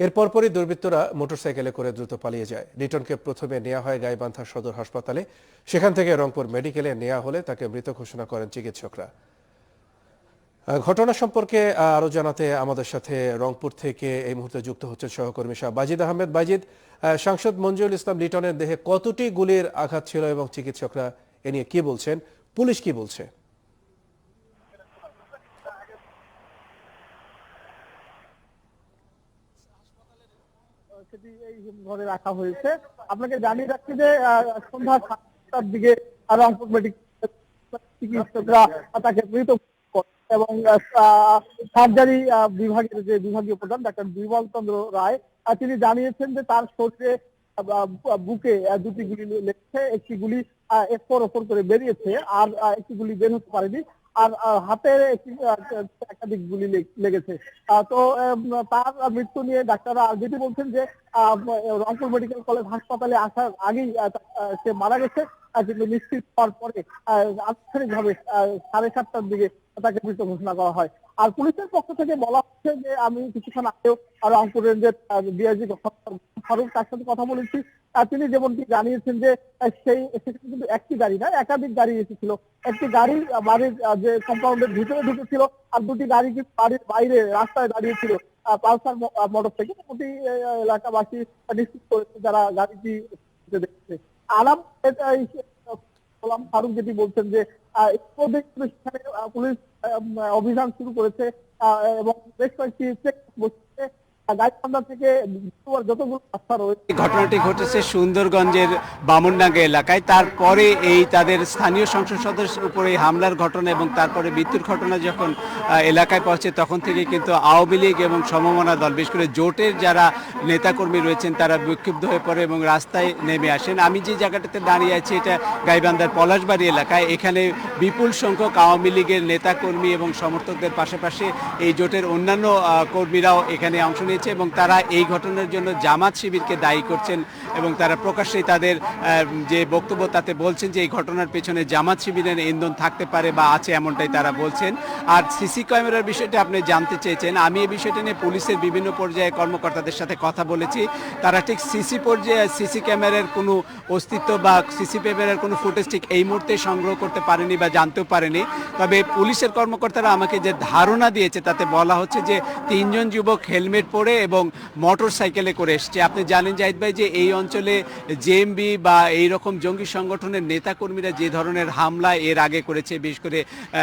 এর পরপরই দুর্বৃত্তরা মোটরসাইকেলে করে দ্রুত পালিয়ে যায়। লিটনকে প্রথমে নেওয়া হয় গাইবান্ধা সদর হাসপাতালে। সেখান থেকে রংপুর মেডিকেলে নেওয়া হলে তাকে মৃত ঘোষণা করেন চিকিৎসকরা। ঘটনা সম্পর্কে আরও জানাতে আমাদের সাথে রংপুর থেকে এই মুহূর্তে যুক্ত হচ্ছেন সহকর্মী শাহ বাজিদ আহমেদ। বাজিদ সাংসদ মঞ্জুরুল ইসলাম লিটনের দেহে কতটি গুলির আঘাত ছিল এবং চিকিৎসকরা এ নিয়ে কি বলছেন? পুলিশ কি বলছে? সেটি এই ঘরে রাখা হয়েছে। আপনাকে জানিয়ে রাখছি যে সন্ধ্যা সাতটার দিকে রংপুর মেডিকেল চিকিৎসকরা তাকে মৃত এবং সার্জারি বিভাগের যে বিভাগীয় প্রধান ডাক্তার বিমল চন্দ্র রায় তিনি জানিয়েছেন যে তার শরীরে বুকে দুটি গুলি লেগেছে। একটি গুলি এরপর ওপর করে বেরিয়েছে। আর একটি গুলি বের হতে পারেনি। আর হাতে একাধিক গুলি লেগ- লেগেছে। তো তার মৃত্যু নিয়ে ডাক্তাররা যেটি বলছেন যে রংপুর মেডিকেল কলেজ হাসপাতালে আসার আগেই সে মারা গেছে। কিন্তু নিশ্চিত হওয়ার পরে আনুষ্ঠানিকভাবে আহ, সাড়ে সাতটার দিকে তাকে মৃত ঘোষণা করা হয়। আর পুলিশের পক্ষ থেকে বলা হচ্ছে যে আমি কিছুক্ষণ আগেও রংপুরের যে ডিআইজি ফারুক তার সাথে কথা বলেছি। তিনি যেমনটি জানিয়েছেন যে সেই সেখানে কিন্তু একটি গাড়ি না একাধিক গাড়ি এসেছিল। একটি গাড়ি বাড়ির যে কম্পাউন্ডের ভিতরে ঢুকেছিল আর দুটি গাড়ি কিন্তু বাড়ির বাইরে রাস্তায় দাঁড়িয়েছিল পালসার মোটর থেকে। আহ, এলাকাবাসী নিশ্চিত করেছে যারা গাড়িটি দেখছে। আলাম গোলাম ফারুক যেটি বলছেন যে পুলিশ অভিযান শুরু করেছে এবং বেশ কয়েকটি চেক ঘটনাটি ঘটেছে সুন্দরগঞ্জের বামনডাঙ্গা এলাকায়। তারপরে এই তাদের স্থানীয় সংসদ সদস্যের উপরে হামলার ঘটনা এবং তারপরে মৃত্যুর ঘটনা যখন এলাকায় পৌঁছে, তখন থেকে কিন্তু আওয়ামী লীগ এবং সমমনা দল, বিশেষ করে জোটের যারা নেতাকর্মী রয়েছেন, তারা বিক্ষুব্ধ হয়ে পড়ে এবং রাস্তায় নেমে আসেন। আমি যে জায়গাটাতে দাঁড়িয়ে আছি, এটা গাইবান্ধার পলাশবাড়ি এলাকায়। এখানে বিপুল সংখ্যক আওয়ামী লীগের নেতাকর্মী এবং সমর্থকদের পাশাপাশি এই জোটের অন্যান্য কর্মীরাও এখানে অংশ নিয়েছে এবং তারা এই ঘটনার জন্য জামাত শিবিরকে দায়ী করছেন এবং তারা প্রকাশ্যেই তাদের যে বক্তব্য তাতে বলছেন যে এই ঘটনার পেছনে জামাত শিবিরের ইন্ধন থাকতে পারে বা আছে এমনটাই তারা বলছেন। আর সিসি ক্যামেরার বিষয়টা আপনি জানতে চেয়েছেন। আমি এই বিষয়টা নিয়ে পুলিশের বিভিন্ন পর্যায়ে কর্মকর্তাদের সাথে কথা বলেছি। তারা ঠিক সিসি পর্যায়ে, সিসি ক্যামেরার কোনো অস্তিত্ব বা সিসি ক্যামেরার কোনো ফুটেজ ঠিক এই মুহূর্তে সংগ্রহ করতে পারেনি বা জানতেও পারেনি। তবে পুলিশের কর্মকর্তারা আমাকে যে ধারণা দিয়েছে তাতে বলা হচ্ছে যে তিনজন যুবক হেলমেট পরে এবং মোটর সাইকেলে করে এসছে। আপনি জানেন জাহিদ ভাই যে এই অঞ্চলে জেএমবি বা এই রকম জঙ্গি সংগঠনের নেতাকর্মীরা যে ধরনের হামলা এর আগে করেছে, বিশেষ করে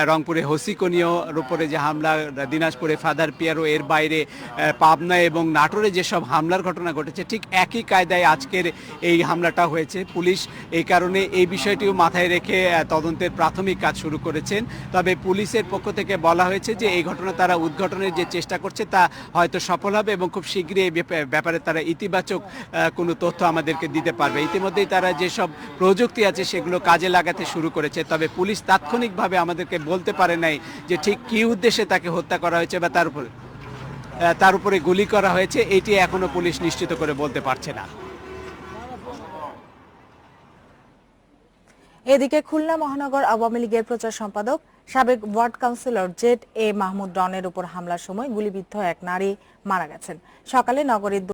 রংপুরে হসিকনীয়র উপরে যে হামলা, দিনাজপুরে ফাদার পিয়ারো এর বাইরে পাবনা এবং নাটোরে যেসব হামলার ঘটনা ঘটেছে, ঠিক একই কায়দায় আজকের এই হামলাটা হয়েছে। পুলিশ এই কারণে এই বিষয়টিও মাথায় রেখে তদন্তের প্রাথমিক কাজ শুরু করেছেন। তবে পুলিশের পক্ষ থেকে বলা হয়েছে যে এই ঘটনা তারা উদ্ঘাটনের যে চেষ্টা করছে তা হয়তো সফল হবে এবং খুব শীঘ্রই এই ব্যাপারে তারা ইতিবাচক কোনো তথ্য আমাদেরকে দিতে পারবে। ইতিমধ্যেই তারা যেসব প্রযুক্তি আছে সেগুলো কাজে লাগাতে শুরু করেছে, তবে পুলিশ তাৎক্ষণিকভাবে আমাদেরকে বলতে পারে নাই যে ঠিক কী উদ্দেশ্যে তাকে হত্যা করা হয়েছে বা তার উপর তার উপরে গুলি করা হয়েছে, এটি এখনও পুলিশ নিশ্চিত করে বলতে পারছে না। এদিকে খুলনা মহানগর আওয়ামী লীগের প্রচার সম্পাদক সাবেক ward councillor Z A Mahmud ডনের উপর হামলার সময় গুলিবিদ্ধ এক নারী মারা গেছেন। সকালে নগরীর